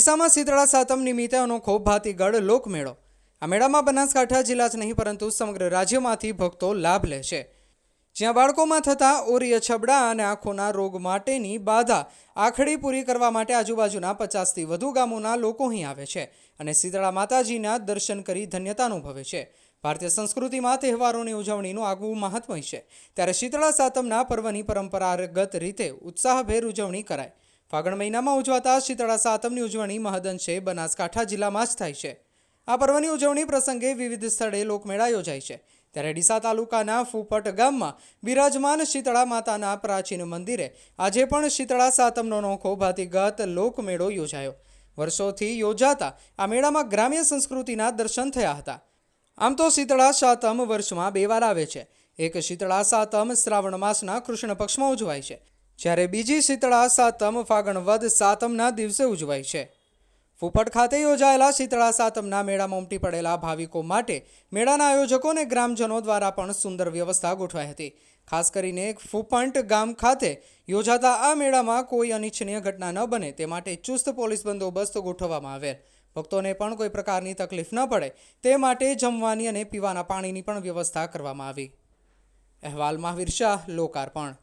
ડીસામાં શીતળા સાતમ નિમિત્તે અનોખો ભાતીગઢ લોકમેળો. આ મેળામાં બનાસકાંઠા જિલ્લા જ નહીં, પરંતુ સમગ્ર રાજ્યમાંથી ભક્તો લાભ લે છે. જ્યાં બાળકોમાં થતા ઓરિય છબડા અને આંખોના રોગ માટેની બાધા આખડી પૂરી કરવા માટે આજુબાજુના પચાસથી વધુ ગામોના લોકો અહીં આવે છે અને શીતળા માતાજીના દર્શન કરી ધન્યતા અનુભવે છે. ભારતીય સંસ્કૃતિમાં તહેવારોની ઉજવણીનું આગવું મહત્વ છે. ત્યારે શીતળા સાતમના પર્વની પરંપરાગત રીતે ઉત્સાહભેર ઉજવણી કરાય. ફાગણ મહિનામાં ઉજવાતા શીતળા સાતમની ઉજવણી મહદઅંશે બનાસકાંઠા જિલ્લામાં જ થાય છે. આ પર્વની ઉજવણી પ્રસંગે વિવિધ સ્થળે લોકમેળા યોજાય છે. ત્યારે ડીસા તાલુકાના ફૂપટ ગામમાં બિરાજમાન શીતળા માતાના પ્રાચીન મંદિરે આજે પણ શીતળા સાતમનો નોખો ભાતિગત લોકમેળો યોજાયો. વર્ષોથી યોજાતા આ મેળામાં ગ્રામ્ય સંસ્કૃતિના દર્શન થયા હતા. આમ તો શીતળા સાતમ વર્ષમાં બે વાર આવે છે. એક શીતળા સાતમ શ્રાવણ માસના કૃષ્ણ પક્ષમાં ઉજવાય છે. જ્યારે બીજી શીતળા સાતમ ફાગણ વદ સાતમના દિવસે ઉજવાય છે. ફૂપટ ખાતે યોજાયેલા શીતળા સાતમના મેળામાં ઉમટી પડેલા ભાવિકો માટે મેળાના આયોજકો અને ગ્રામજનો દ્વારા પણ સુંદર વ્યવસ્થા ગોઠવાઈ હતી. ખાસ કરીને ફૂપંટ ગામ ખાતે યોજાતા આ મેળામાં કોઈ અનિચ્છનીય ઘટના ન બને તે માટે ચુસ્ત પોલીસ બંદોબસ્ત ગોઠવવામાં આવેલ. ભક્તોને પણ કોઈ પ્રકારની તકલીફ ન પડે તે માટે જમવાની અને પીવાના પાણીની પણ વ્યવસ્થા કરવામાં આવી. અહેવાલ મહાવીર શાહ, લોકાર્પણ.